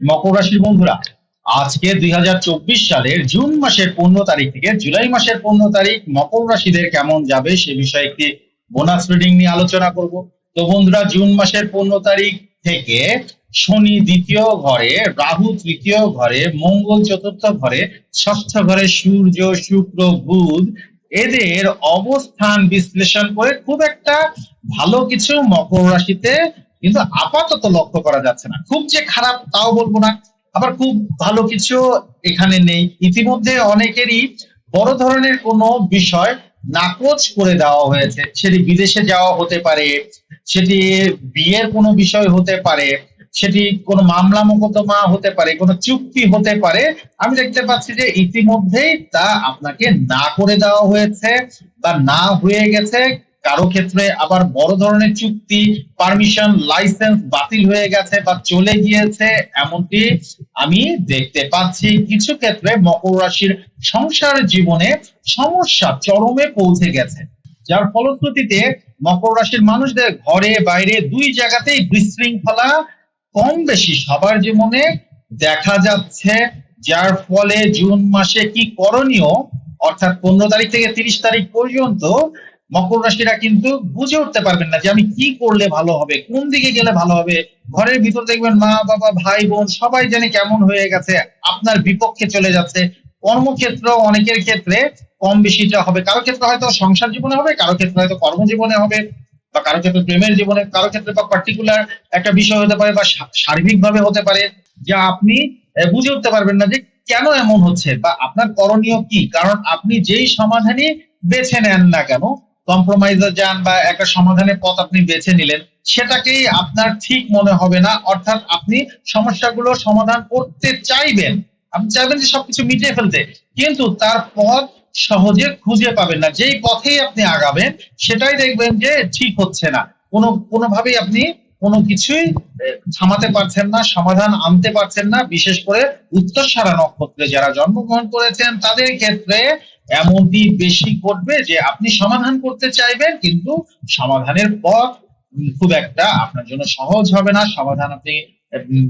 মকর রাশির বন্ধুরা, আজকে দুই সালের জুন মাসের পনেরো তারিখ থেকে জুলাই মাসের পনেরো তারিখ মকর রাশিদের কেমন যাবে সে বিষয়ে একটি বোনাস রিডিং নিয়ে আলোচনা করব। তো বন্ধুরা, জুন মাসের পনেরো তারিখ থেকে শনি দ্বিতীয় ঘরে, রাহু তৃতীয় ঘরে, মঙ্গল চতুর্থ ঘরে, ষষ্ঠ ঘরে সূর্য, শুক্র, বুধ এদের অবস্থান বিশ্লেষণ করে খুব একটা ভালো কিছু মকর রাশিতে কিন্তু আপাতত লক্ষ্য করা যাচ্ছে না। খুব যে খারাপ তাও বলব না। আবার খুব ভালো কিছু এখানে নেই। ইতিমধ্যে অনেকেরই বড় ধরনের কোনো বিষয় নাকচ করে দেওয়া হয়েছে। সেটি বিদেশে যাওয়া হতে পারে, সেটি বিয়ের কোনো বিষয় হতে পারে, সেটি কোনো মামলা মোকদ্দমা হতে পারে, কোনো চুক্তি হতে পারে। আমি দেখতে পাচ্ছি যে ইতিমধ্যেই তা আপনাকে না করে দেওয়া হয়েছে বা না হয়ে গেছে। কারও ক্ষেত্রে আবার বড় ধরনের চুক্তি পারমিশন লাইসেন্স বাতিল হয়ে গেছে বা চলে গিয়েছে, এমনটি আমি দেখতে পাচ্ছি। কিছু ক্ষেত্রে মকর রাশির সংসার জীবনে সমস্যা চরমে পৌঁছে গেছে। যার ফলশ্রুতিতে মকর রাশির মানুষদের ঘরে, বাইরে দুই জায়গাতেই বিশৃঙ্খলা কম বেশি সবার জীবনে দেখা যাচ্ছে, যার ফলে জুন মাসে কি করণীয়? অর্থাৎ পনেরো তারিখ থেকে তিরিশ তারিখ পর্যন্ত মকর রাশিরা কিন্তু বুঝে উঠতে পারবেন না যে আমি কি করলে ভালো হবে, কোন দিকে গেলে ভালো হবে। ঘরের ভিতর দেখবেন মা, বাবা, ভাই, বোন সবাই জানি কেমন হয়ে গেছে, আপনার বিপক্ষে চলে যাচ্ছে। কর্মক্ষেত্র অনেকের ক্ষেত্রে কম বেশিটা হবে। কারও ক্ষেত্রে হয়তো সংসার জীবনে হবে, কারও ক্ষেত্রে হয়তো কর্মজীবনে হবে, বা কারও ক্ষেত্রে প্রেমের জীবনে, কারও ক্ষেত্রে বা পার্টিকুলার একটা বিষয় হতে পারে বা সার্বিক ভাবে হতে পারে, যা আপনি বুঝে উঠতে পারবেন না যে কেন এমন হচ্ছে বা আপনার করণীয় কি। কারণ আপনি যেই সমাধানই বেছে নেন না কেন কম্প্রোমাইজে যান বা একটা সমাধানের পথ আপনি বেছে নিলেন, সেটাকেই আপনার ঠিক মনে হবে না। অর্থাৎ আপনি সমস্যাগুলো সমাধান করতে চাইবেন। আপনি চাইবেন যে সবকিছু মিটিয়ে ফেলতে, কিন্তু তার পথ সহজে খুঁজে পাবেন না। যেই পথেই আপনি আগাবেন, সেটাই দেখবেন যে ঠিক হচ্ছে না। কোনো, কোনোভাবেই আপনি কোনো কিছুই থামাতে পারছেন না, সমাধান আনতে পারছেন না। বিশেষ করে উত্তরসারা নক্ষত্রে যারা জন্মগ্রহণ করেছেন, তাদের ক্ষেত্রে এমনটি বেশি ঘটবে যে আপনি সমাধান করতে চাইবেন, কিন্তু সমাধানের পথ খুব একটা আপনার জন্য সহজ হবে না। সমাধান আপনি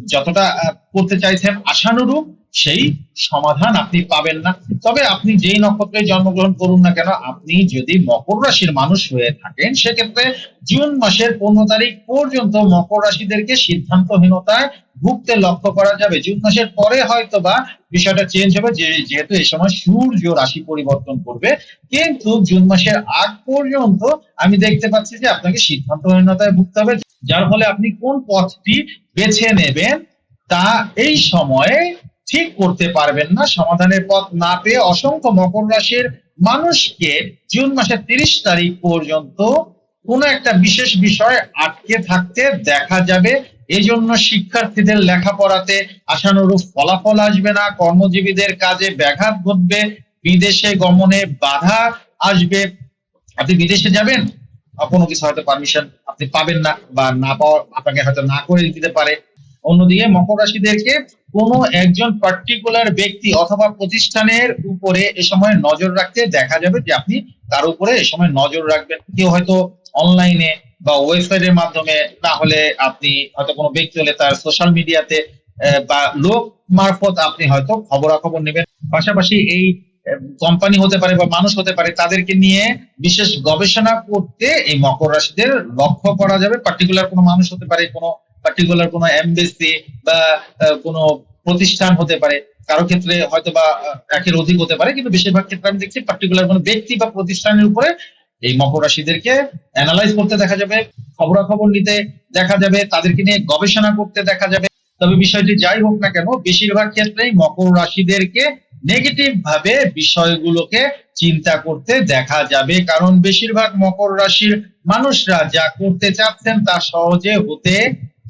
যতটা করতে চাইছেন আশানুরূপ সেই সমাধান আপনি পাবেন না। তবে আপনি যেই নক্ষত্রে জন্মগ্রহণ করুন না কেন, আপনি যদি মকর রাশির মানুষ হয়ে থাকেন, সেক্ষেত্রে জুন মাসের পনেরো তারিখ পর্যন্ত মকর রাশিদেরকে সিদ্ধান্তহীনতায় ভুগতে লক্ষ্য করা যাবে। জুন মাসের পরে হয়তো বা বিষয়টা চেঞ্জ হবে যেহেতু এই সময় সূর্য রাশি পরিবর্তন করবে। কিন্তু জুন মাসের আগ পর্যন্ত আমি দেখতে পাচ্ছি যে আপনাকে সিদ্ধান্তহীনতায় ভুগতে হবে, যার ফলে আপনি কোন পথটি বেছে নেবেন তা এই সময়ে ঠিক করতে পারবেন না। সমাধানের পথ না পেয়ে অসংখ্য মকর রাশির মানুষকে জুন মাসের তিরিশ তারিখ পর্যন্ত কোনো একটা বিশেষ বিষয় আটকে থাকতে দেখা যাবে। এই জন্য শিক্ষার্থীদের লেখাপড়াতে আশানুরূপ ফলাফল আসবে না। কর্মজীবীদের কাজে ব্যাঘাত ঘটবে। বিদেশে গমনে বাধা আসবে। আপনি বিদেশে যাবেন? কোনো কিছু হয়তো পারমিশন আপনি পাবেন না বা না পাওয়া আপনাকে হয়তো না করে দিতে পারে। অন্যদিকে মকর রাশিদেরকে কোনো একজন পার্টিকুলার ব্যক্তি অথবা প্রতিষ্ঠানের উপরে এ সময় নজর রাখতে দেখা যাবে যে আপনি তার উপরে এ সময় নজর রাখবেন। কেউ হয়তো অনলাইনে বা ওয়েবসাইটের মাধ্যমে, না হলে আপনি হয়তো কোনো ব্যক্তি হলে তার সোশ্যাল মিডিয়াতে বা লোক মারফত আপনি হয়তো খবরাখবর নেবেন। পাশাপাশি এই কোম্পানি হতে পারে বা মানুষ হতে পারে, তাদেরকে নিয়ে বিশেষ গবেষণা করতে এই মকর রাশিদের লক্ষ্য করা যাবে। পার্টিকুলার কোনো মানুষ হতে পারে, কোনো পার্টিকুলার কোনো এমবেসি বা কোনো প্রতিষ্ঠান হতে পারে। কারও ক্ষেত্রে হয়তো বা একের অধিক হতে পারে, কিন্তু বেশিরভাগ ক্ষেত্রে আমি দেখছি পার্টিকুলার কোনো ব্যক্তি বা প্রতিষ্ঠানের উপরে এই মকর রাশিদেরকে অ্যানালাইজ করতে দেখা যাবে, খবরাখবর নিতে দেখা যাবে, তাদেরকে নিয়ে গবেষণা করতে দেখা যাবে। তবে বিষয়টি যাই হোক না কেন, বেশিরভাগ ক্ষেত্রেই মকর রাশিদেরকে নেগেটিভ ভাবে বিষয়গুলোকে চিন্তা করতে দেখা যাবে। কারণ বেশিরভাগ মকর রাশির মানুষরা যা করতে চাচ্ছেন তা সহজে হতে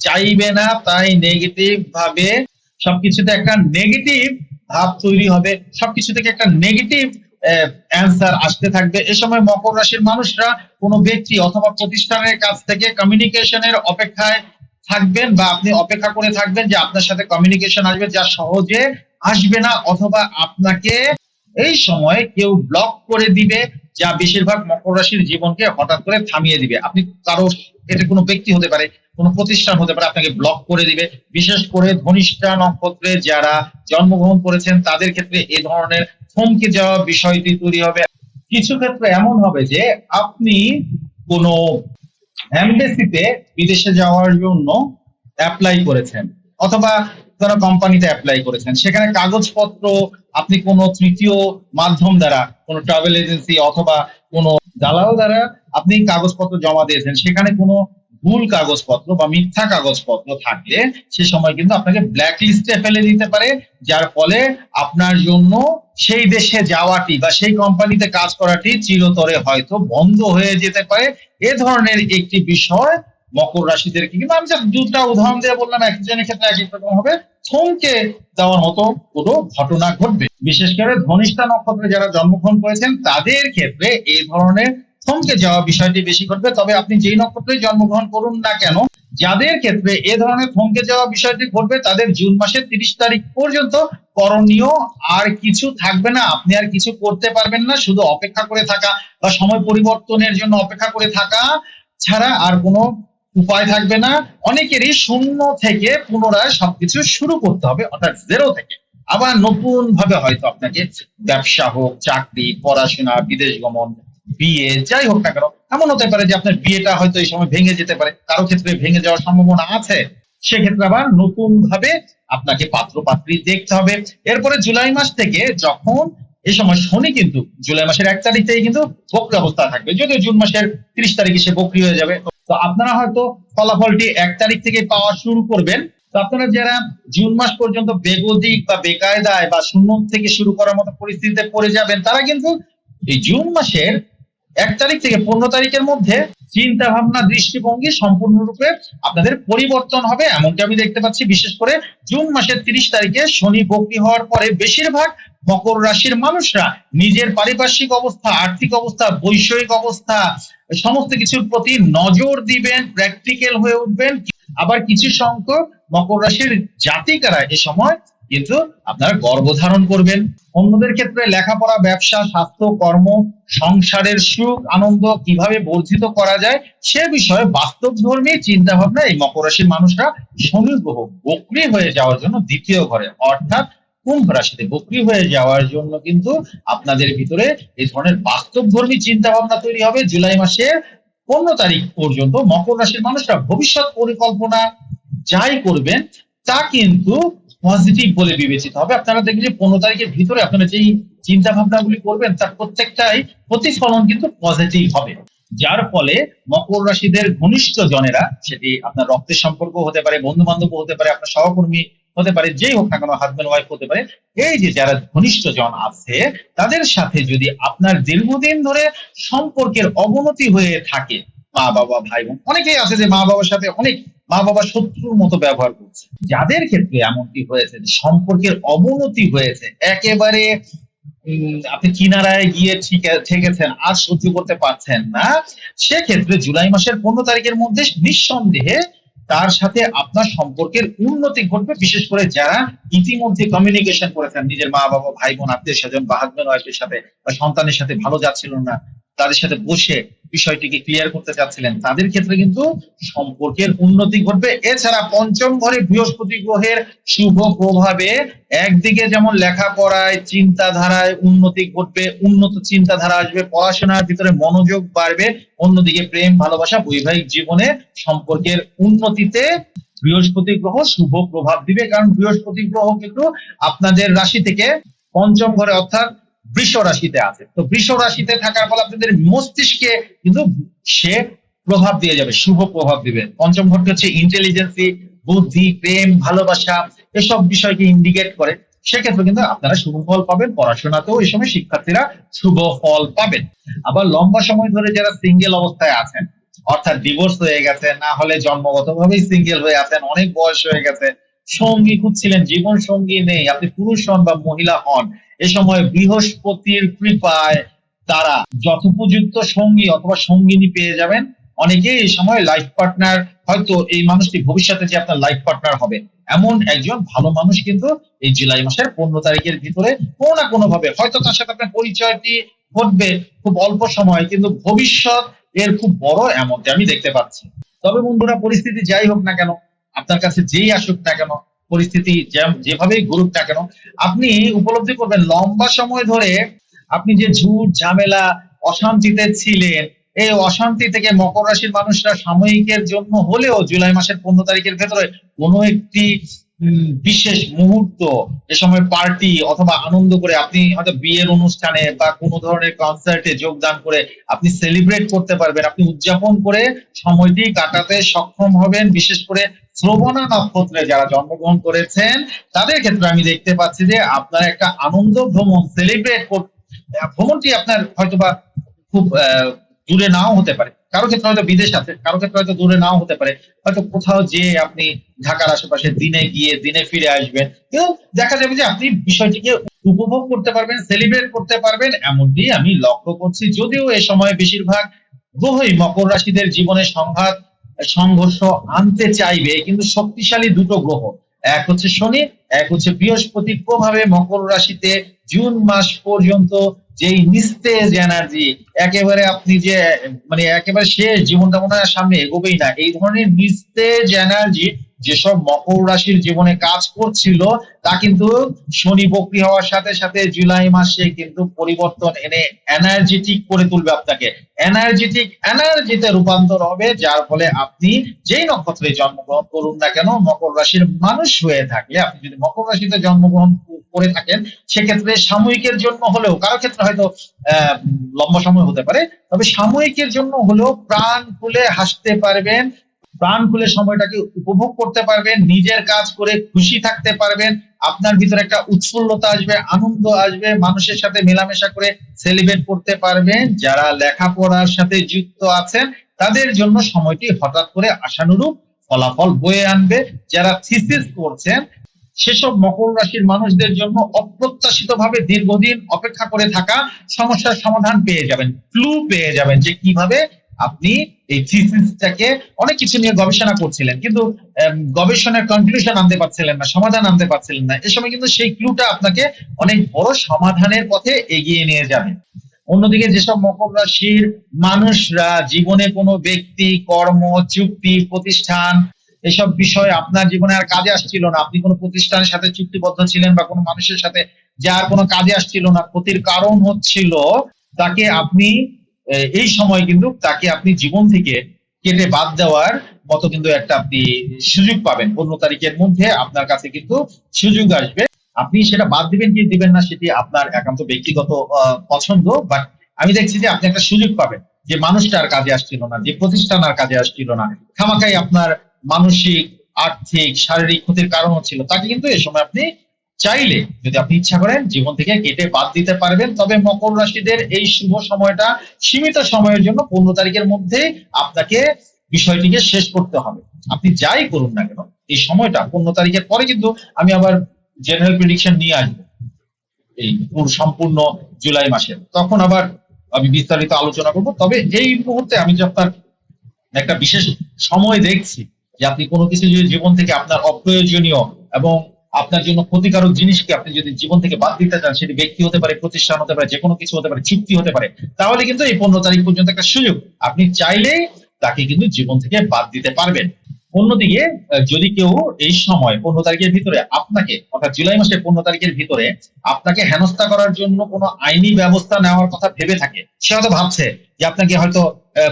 চাইবে না, তাই নেগেটিভ ভাবে সবকিছুতে একটা নেগেটিভ ভাব তৈরি হবে। সবকিছু থেকে একটা নেগেটিভ অ্যান্সার আসতে থাকবে। এ সময় মকর রাশির মানুষরা কোনো ব্যক্তি অথবা প্রতিষ্ঠানের কাছ থেকে কমিউনিকেশনের অপেক্ষায় থাকবেন বা আপনি অপেক্ষা করে থাকবেন যে আপনার সাথে কমিউনিকেশন আসবে, যা সহজে আসবে না অথবা আপনাকে এই সময় কেউ ব্লক করে দিবে, যা বেশিরভাগ মকর রাশির জীবনকে হঠাৎ করে থামিয়ে দিবে। আপনি কারও, এটা কোনো ব্যক্তি হতে পারে। কোনো প্রতিষ্ঠান হতে পারে, আপনাকে ব্লক করে দিবে। বিশেষ করে ধনিষ্ঠা নক্ষত্রে যারা জন্মগ্রহণ করেছেন, তাদের ক্ষেত্রে এ ধরনের থমকে যাওয়া বিষয়টি তৈরি হবে। কিছু ক্ষেত্রে এমন হবে যে, আপনি কোনো এমবেসিতে বিদেশে যাওয়ার জন্য অ্যাপ্লাই করেছেন, অথবা কোনো কোম্পানিতে অ্যাপ্লাই করেছেন। সেখানে কাগজপত্র, আপনি কোনো তৃতীয় মাধ্যম দ্বারা, কোনো ট্রাভেল এজেন্সি অথবা কোনো দালাল দ্বারা আপনি কাগজপত্র জমা দিয়েছেন। সেখানে কোনো ভুল কাগজপত্র বা মিথ্যা কাগজপত্র থাকলে সে সময় কিন্তু আপনাকে ব্ল্যাক লিস্টে ফেলে দিতে পারে, যার ফলে আপনার জন্য সেই দেশে যাওয়াটি বা সেই কোম্পানিতে কাজ করাটি চিরতরে হয়তো বন্ধ হয়ে যেতে পারে। এ ধরনের একটি বিষয় মকর রাশিদের কিন্তু আমি দুটা উদাহরণ দিয়ে বললাম একজনের ক্ষেত্রে এক এক রকম হবে। থমকে দেওয়ার মতো কোনো ঘটনা ঘটবে। বিশেষ করে ধনিষ্ঠা নক্ষত্রে যারা জন্মগ্রহণ করেছেন, তাদের ক্ষেত্রে এই ধরনের থমকে যাওয়া বিষয়টি বেশি ঘটবে। তবে আপনি যেই নক্ষত্রে জন্মগ্রহণ করুন না কেন, যাদের ক্ষেত্রে এ ধরনের থমকে যাওয়া বিষয়টি ঘটবে, তাদের জুন মাসের তিরিশ তারিখ পর্যন্ত করণীয় আর কিছু থাকবে না। আপনি আর কিছু করতে পারবেন না, শুধু অপেক্ষা করে থাকা বা সময় পরিবর্তনের জন্য অপেক্ষা করে থাকা ছাড়া আর কোনো উপায় থাকবে না। অনেকেরই শূন্য থেকে পুনরায় সবকিছু শুরু করতে হবে, অর্থাৎ জেরো থেকে। আবার নতুন ভাবে হয়তো আপনাকে ব্যবসা হোক, চাকরি, পড়াশোনা, বিদেশ গমন বিয়ে, যাই হোক না কেন, এমন হতে পারে যে আপনার বিয়েটা হয়তো এই সময় ভেঙে যেতে পারে। কারও ক্ষেত্রে ভেঙে যাওয়ার সম্ভাবনা আছে। সেক্ষেত্রে আবার নতুন ভাবে আপনাকে পাত্র পাত্রী দেখতে হবে। এরপরে জুলাই মাস থেকে যখন এই সময় শনি কিন্তু, জুলাই মাসের এক তারিখ থেকে কিন্তু বক্রি অবস্থা থাকবে। যদিও জুন মাসের তিরিশ তারিখে সে বক্রি হয়ে যাবে। তো আপনারা হয়তো ফলাফলটি এক তারিখ থেকে পাওয়া শুরু করবেন। তো আপনারা যারা জুন মাস পর্যন্ত বেগদিক বা বেকায়দায় বা শূন্য থেকে শুরু করার মতো পরিস্থিতিতে পড়ে যাবেন, তারা কিন্তু এই জুন মাসের এক তারিখ থেকে পনেরো তারিখের মধ্যে চিন্তা ভাবনা দৃষ্টিভঙ্গি সম্পূর্ণরূপে আপনাদের পরিবর্তন হবে। এমনকি আমি দেখতে পাচ্ছি, বিশেষ করে জুন মাসের তিরিশ তারিখে শনি বক্রি হওয়ার পরে বেশিরভাগ মকর রাশির মানুষরা নিজের পারিপার্শ্বিক অবস্থা, আর্থিক অবস্থা, বৈষয়িক অবস্থা, সমস্ত কিছুর প্রতি নজর দিবেন প্র্যাকটিক্যাল হয়ে উঠবেন। আবার কিছু সংখ্যক মকর রাশির জাতিকারা এ সময় কিন্তু আপনারা গর্ভধারণ করবেন। অন্যদের ক্ষেত্রে লেখাপড়া, ব্যবসা, স্বাস্থ্য, কর্ম, সংসারের সুখ, আনন্দ কীভাবে বর্ধিত করা যায়, সে বিষয়ে বাস্তব ধর্মী চিন্তা ভাবনা এই মকর রাশির মানুষরা শনি গ্রহ বক্রি হয়ে যাওয়ার জন্য দ্বিতীয় ঘরে, অর্থাৎ কুম্ভ রাশিতে বক্রি হয়ে যাওয়ার জন্য কিন্তু আপনাদের ভিতরে এই ধরনের বাস্তব ধর্মী চিন্তা ভাবনা তৈরি হবে জুলাই মাসের পনেরো তারিখ পর্যন্ত মকর রাশির মানুষরা ভবিষ্যৎ পরিকল্পনা যাই করবেন, তা কিন্তু পজিটিভ বলে বিবেচিত হবে। আপনারা দেখবেন যে পনেরো তারিখের ভিতরে আপনারা যেই চিন্তা ভাবনাগুলি করবেন, তার প্রত্যেকটাই প্রতিফলন কিন্তু পজিটিভ হবে। যার ফলে মকর রাশিদের ঘনিষ্ঠ জনেরা, সেটি আপনার রক্তের সম্পর্ক হতে পারে বন্ধু বান্ধব হতে পারে, আপনার সহকর্মী হতে পারে, যেই হোক না কেন হাজবেন্ড ওয়াইফ হতে পারে, এই যে যারা ঘনিষ্ঠ জন আছে, তাদের সাথে যদি আপনার দীর্ঘদিন ধরে সম্পর্কের অবনতি হয়ে থাকে মা বাবা ভাই বোন অনেকেই আছে যে মা বাবার সাথে অনেক মা বাবা শত্রুর মতো ব্যবহার করছে। যাদের ক্ষেত্রে এমনটি হয়েছে সম্পর্কের অবনতি হয়েছে, একেবারে আপনি কিনারায় গিয়ে ঠিক- ঠেকেছেন, আর সহ্য করতে পারছেন না, সেক্ষেত্রে জুলাই মাসের পনেরো তারিখের মধ্যে নিঃসন্দেহে তার সাথে আপনার সম্পর্কের উন্নতি ঘটবে। বিশেষ করে যারা ইতিমধ্যে কমিউনিকেশন করেছেন, নিজের মা বাবা ভাই বোন আত্মীয় স্বজন বা হাজবেন্ড ওয়াইফের সাথে বা সন্তানের সাথে ভালো যাচ্ছিল না তাদের সাথে বসে বিষয়টিকে ক্লিয়ার করতে চাচ্ছিলেন। তাদের ক্ষেত্রে কিন্তু সম্পর্কের উন্নতি ঘটবে। এছাড়া পঞ্চম ঘরে বৃহস্পতি গ্রহের শুভ প্রভাবে একদিকে যেমন লেখাপড়ায় চিন্তাধারায় উন্নতি ঘটবে, উন্নত চিন্তাধারা আসবে, পড়াশোনার ভিতরে মনোযোগ বাড়বে, অন্যদিকে প্রেম, ভালোবাসা, বৈবাহিক জীবনে সম্পর্কের উন্নতিতে বৃহস্পতি গ্রহ শুভ প্রভাব দিবে। কারণ বৃহস্পতি গ্রহ কিন্তু আপনাদের রাশি থেকে পঞ্চম ঘরে অর্থাৎ বৃষ রাশিতে আছে। তো বৃষ রাশিতে থাকার ফলে আপনাদের মস্তিষ্কে কিন্তু সে প্রভাব দিয়ে যাবে, শুভ প্রভাব দিবে। পঞ্চম ঘরটি হচ্ছে ইন্টেলিজেন্সি বুদ্ধি, প্রেম, ভালোবাসা, এসব বিষয়কে ইন্ডিকেট করে। সেক্ষেত্রে কিন্তু আপনারা শুভ ফল পাবেন, পড়াশোনাতেও এই সময় শিক্ষার্থীরা শুভ ফল পাবেন। আবার লম্বা সময় ধরে যারা সিঙ্গেল অবস্থায় আছেন, অর্থাৎ ডিভোর্স হয়ে গেছে না হলে জন্মগত ভাবেই সিঙ্গেল হয়ে আছেন, অনেক বয়স হয়ে গেছে, সঙ্গী খুঁজছিলেন, জীবন সঙ্গী নেই, আপনি পুরুষ হন বা মহিলা হন এ সময় বৃহস্পতির কৃপায় তারা যথোপযুক্ত সঙ্গী অথবা সঙ্গিনী পেয়ে যাবেন। অনেকে এই সময় লাইফ পার্টনার হয়তো এই মানুষটি ভবিষ্যতে যে আপনার লাইফ পার্টনার হবে। এমন একজন ভালো মানুষ কিন্তু এই জুলাই মাসের পনেরো তারিখের ভিতরে কোনো না কোনো ভাবে হয়তো তার সাথে আপনার পরিচয়টি ঘটবে খুব অল্প সময়, কিন্তু ভবিষ্যৎ এর খুব বড় এমনটি আমি দেখতে পাচ্ছি। তবে বন্ধুরা, পরিস্থিতি যাই হোক না কেন, আপনার কাছে যেই আসুক না কেন পরিস্থিতি যেভাবেই ঘুরুক না কেন, আপনি উপলব্ধি করবেন লম্বা সময় ধরে আপনি যে ঝুট, ঝামেলা, অশান্তিতে ছিলেন, এই অশান্তি থেকে মকর রাশির মানুষরা সাময়িকের জন্য হলেও জুলাই মাসের পনেরো তারিখের ভেতরে কোনো একটি বিশেষ মুহূর্ত, এ সময় পার্টি অথবা আনন্দ করে আপনি হয়তো বিয়ের অনুষ্ঠানে বা কোনো ধরনের কনসার্টে যোগদান করে আপনি সেলিব্রেট করতে পারবেন। আপনি উদযাপন করে সময়টি কাটাতে সক্ষম হবেন। বিশেষ করে শ্রবণা নক্ষত্রে যারা জন্মগ্রহণ করেছেন, তাদের ক্ষেত্রে আমি দেখতে পাচ্ছি যে আপনার একটা আনন্দ ভ্রমণ সেলিব্রেট ভ্রমণটি আপনার হয়তোবা খুব দূরে নাও হতে পারে। কারও ক্ষেত্রে হয়তো বিদেশ আছে, কারও ক্ষেত্রে হয়তো দূরে নাও হতে পারে। হয়তো কোথাও যে আপনি ঢাকার আশেপাশে দিনে গিয়ে, দিনে ফিরে আসবেন। কিন্তু দেখা যাবে যে আপনি বিষয়টিকে উপভোগ করতে পারবেন সেলিব্রেট করতে পারবেন, এমনটি আমি লক্ষ্য করছি। যদিও এ সময় বেশিরভাগ গ্রহই মকর রাশিদের জীবনে সংঘাত সংঘর্ষ আনতে চাইবে, কিন্তু শক্তিশালী দুটো গ্রহ। এক হচ্ছে শনি, এক হচ্ছে বৃহস্পতি। প্রভাবে মকর রাশিতে জুন মাস পর্যন্ত যেই নিস্তেজ এনার্জি একেবারে আপনি যে মানে একেবারে শেষ জীবনটা মনে হয় সামনে এগোবেই না। এই ধরনের নিস্তেজ এনার্জি যেসব মকর রাশির জীবনে কাজ করছিল, তা কিন্তু শনি বক্রি হওয়ার সাথে সাথে জুলাই মাসে কিন্তু পরিবর্তন এনে এনার্জেটিক করে তুলবে আপনাকে। এনার্জেটিক এনার্জিতে রূপান্তর হবে, যার ফলে আপনি যেই নক্ষত্রে জন্মগ্রহণ করুন না কেন, মকর রাশির মানুষ হয়ে থাকলে, আপনি যদি মকর রাশিতে জন্মগ্রহণ করে থাকেন, সেক্ষেত্রে সাময়িকের জন্য হলেও, কারও ক্ষেত্রে হয়তো লম্বা সময় হতে পারে, তবে সাময়িকের জন্য হলেও প্রাণ খুলে হাসতে পারবেন প্রাণ খুলে সময়টাকে উপভোগ করতে পারবেন, নিজের কাজ করে খুশি থাকতে পারবেন, আপনার ভিতরে একটা উৎফুল্লতা আসবে, আনন্দ আসবে, মানুষের সাথে মেলামেশা করে সেলিব্রেট করতে পারবেন, যারা লেখাপড়ার সাথে যুক্ত আছেন, তাদের জন্য সময়টি হঠাৎ করে আশানুরূপ ফলাফল বয়ে আনবে, যারা থিসিস করছেন, সেসব মকর রাশির মানুষদের জন্য অপ্রত্যাশিত ভাবে দীর্ঘদিন অপেক্ষা করে থাকা সমস্যার সমাধান পেয়ে যাবেন ক্লু পেয়ে যাবেন যে কীভাবে আপনি এই থিসিসটাকে অনেক কিছু নিয়ে গবেষণা করছিলেন, কিন্তু গবেষণার কনক্লুশন আনতে পারছিলেন না, সমাধান আনতে পারছিলেন না। এ সময় কিন্তু সেই ক্লুটা আপনাকে অনেক বড় সমাধানের পথে এগিয়ে নিয়ে যাবে। অন্যদিকে যেসব মকর রাশির মানুষরা জীবনে কোনো ব্যক্তি, কর্ম, চুক্তি, প্রতিষ্ঠান, এসব বিষয় আপনার জীবনে আর কাজে আসছিল না। আপনি কোনো প্রতিষ্ঠানের সাথে চুক্তিবদ্ধ ছিলেন বা কোনো মানুষের সাথে যার কোনো কাজে আসছিল না। ক্ষতির কারণ হচ্ছিল তাকে আপনি এই সময় কিন্তু তাকে আপনি জীবন থেকে কেটে বাদ দেওয়ার মতো কিন্তু একটা আপনি সুযোগ পাবেন। পনেরো তারিখের মধ্যে আপনার কাছে কিন্তু সুযোগ আসবে। আপনি সেটা বাদ দিবেন কি দিবেন না সেটি আপনার একান্ত ব্যক্তিগত পছন্দ বাট আমি দেখছি যে আপনি একটা সুযোগ পাবেন যে মানুষটা আর কাজে আসছিল না, যে প্রতিষ্ঠান আর কাজে আসছিল না। খামাখাই আপনার মানসিক, আর্থিক, শারীরিক ক্ষতির কারণ হচ্ছিল তাকে কিন্তু এই সময় আপনি চাইলে যদি আপনি ইচ্ছা করেন জীবন থেকে কেটে বাদ দিতে পারবেন, তবে মকর রাশিদের এই শুভ সময়টা সীমিত সময়ের জন্য পনেরো তারিখের মধ্যে আপনাকে বিষয়টিকে শেষ করতে হবে। আপনি যাই করুন না কেন, এই সময়টা পনেরো তারিখের পরে কিন্তু আমি আবার জেনারেল প্রেডিকশন নিয়ে আসব। এই পুরো সম্পূর্ণ জুলাই মাসে তখন আবার আমি বিস্তারিত আলোচনা করব। তবে এই মুহূর্তে আমি যে আপনার একটা বিশেষ সময় দেখছি যে আপনি কোনো কিছু যদি জীবন থেকে আপনার অপ্রয়োজনীয় এবং আপনার জন্য ক্ষতিকারক জিনিসকে আপনি যদি জীবন থেকে বাদ দিতে চান, সেটি ব্যক্তি হতে পারে, প্রতিষ্ঠান হতে পারে যে কোনো কিছু হতে পারে, চুক্তি হতে পারে, তাহলে কিন্তু এই পনেরো তারিখ পর্যন্ত একটা সুযোগ। আপনি চাইলেই তাকে কিন্তু জীবন থেকে বাদ দিতে পারবেন। অন্যদিকে যদি কেউ এই সময় পনেরো তারিখের ভিতরে আপনাকে, অর্থাৎ জুলাই মাসের পনেরো তারিখের ভিতরে আপনাকে হেনস্থা করার জন্য কোনো আইনি ব্যবস্থা নেওয়ার কথা ভেবে থাকে, সে হয়তো ভাবছে যে আপনাকে হয়তো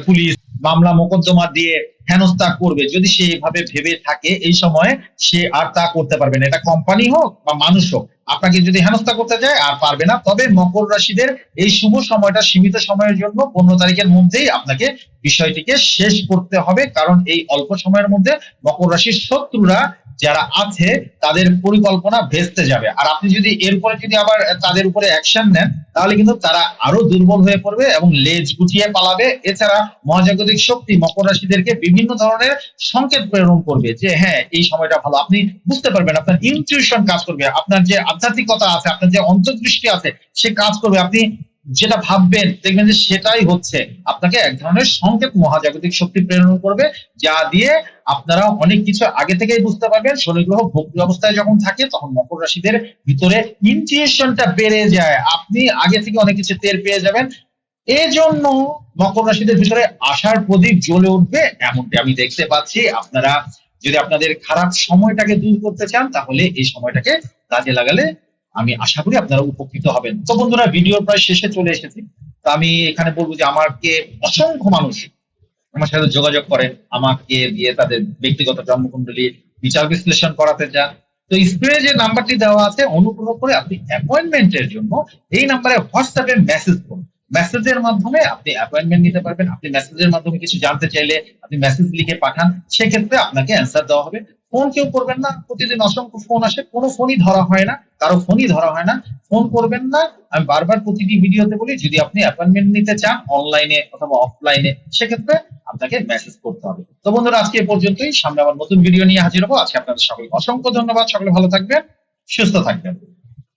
পুলিশ মামলা মোকদ্দমা দিয়ে হেনস্থা করবে। যদি সে এভাবে ভেবে থাকে এই সময়ে, সে আর তা করতে পারবে না। এটা কোম্পানি হোক বা মানুষ হোক, আপনাকে যদি হেনস্থা করতে চায়, আর পারবে না, তবে মকর রাশিদের এই শুভ সময়টা সীমিত সময়ের জন্য পনেরো তারিখের মধ্যেই আপনাকে বিষয়টিকে শেষ করতে হবে। কারণ এই অল্প সময়ের মধ্যে মকর রাশির শত্রুরা যারা আছে, তাদের পরিকল্পনা ভেস্তে যাবে। আর আপনি যদি এরপরে যদি আবার তাদের উপরে অ্যাকশন নেন, তাহলে কিন্তু তারা আরও দুর্বল হয়ে পড়বে এবং লেজ গুটিয়ে পালাবে। এছাড়া মহাজাগতিক শক্তি মকর রাশিদেরকে বিভিন্ন ধরনের সংকেত প্রেরণ করবে যে হ্যাঁ এই সময়টা ভালো। আপনি বুঝতে পারবেন, আপনার ইনটিউশন কাজ করবে, আপনার যে আধ্যাত্মিকতা আছে, আপনার যে অন্তর্দৃষ্টি আছে, সে কাজ করবে। আপনি যেটা ভাববেন, দেখবেন যে সেটাই হচ্ছে। আপনাকে এক ধরনের সংকেত মহাজাগতিক শক্তি প্রেরণ করবে, যা দিয়ে আপনারা অনেক কিছু আগে থেকেই বুঝতে পারবেন। শনি গ্রহ ভক্তি অবস্থায় যখন থাকে, তখন মকর রাশিদের ভিতরে ইনটিউশনটা বেড়ে যায়। আপনি আগে থেকে অনেক কিছু টের পেয়ে যাবেন। এজন্য মকর রাশিদের ভিতরে আশার প্রদীপ জ্বলে উঠবে, এমনটি আমি দেখতে পাচ্ছি। আপনারা যদি আপনাদের খারাপ সময়টাকে দূর করতে চান, তাহলে এই সময়টাকে কাজে লাগালে আমি আশা করি আপনারা উপকৃত হবেন। তো বন্ধুরা, ভিডিওর প্রায় শেষে চলে এসেছি। তো আমি এখানে বলব যে, আমাকে অসংখ্য মানুষ আমার সাথে যোগাযোগ করেন, আমাকে দিয়ে তাদের ব্যক্তিগত জন্মকুণ্ডলী বিচার বিশ্লেষণ করাতে চান তো স্ক্রিনে যে নাম্বারটি দেওয়া আছে, অনুগ্রহ করে আপনি অ্যাপয়েন্টমেন্টের জন্য এই নাম্বারে হোয়াটসঅ্যাপে মেসেজ করুন। মেসেজের মাধ্যমে আপনি অ্যাপয়েন্টমেন্ট নিতে পারবেন। আপনি মেসেজের মাধ্যমে কিছু জানতে চাইলে আপনি মেসেজ লিখে পাঠান। সেক্ষেত্রে আপনাকে অ্যান্সার দেওয়া হবে। ফোন কেউ করবেন না, প্রতিদিন অসংখ্য ফোন আসে, কোনো ফোনই ধরা হয় না, কারও ফোনই ধরা হয় না, ফোন করবেন না। আমি বারবার প্রতিটি ভিডিওতে বলি, যদি আপনি অ্যাপয়েন্টমেন্ট নিতে চান অনলাইনে অথবা অফলাইনে সেক্ষেত্রে আপনাকে মেসেজ করতে হবে। তো বন্ধুরা, আজকে এ পর্যন্তই। সামনে আমার নতুন ভিডিও নিয়ে হাজির হব। আজকে আপনাদের সকলকে অসংখ্য ধন্যবাদ। সকলে ভালো থাকবেন, সুস্থ থাকবেন।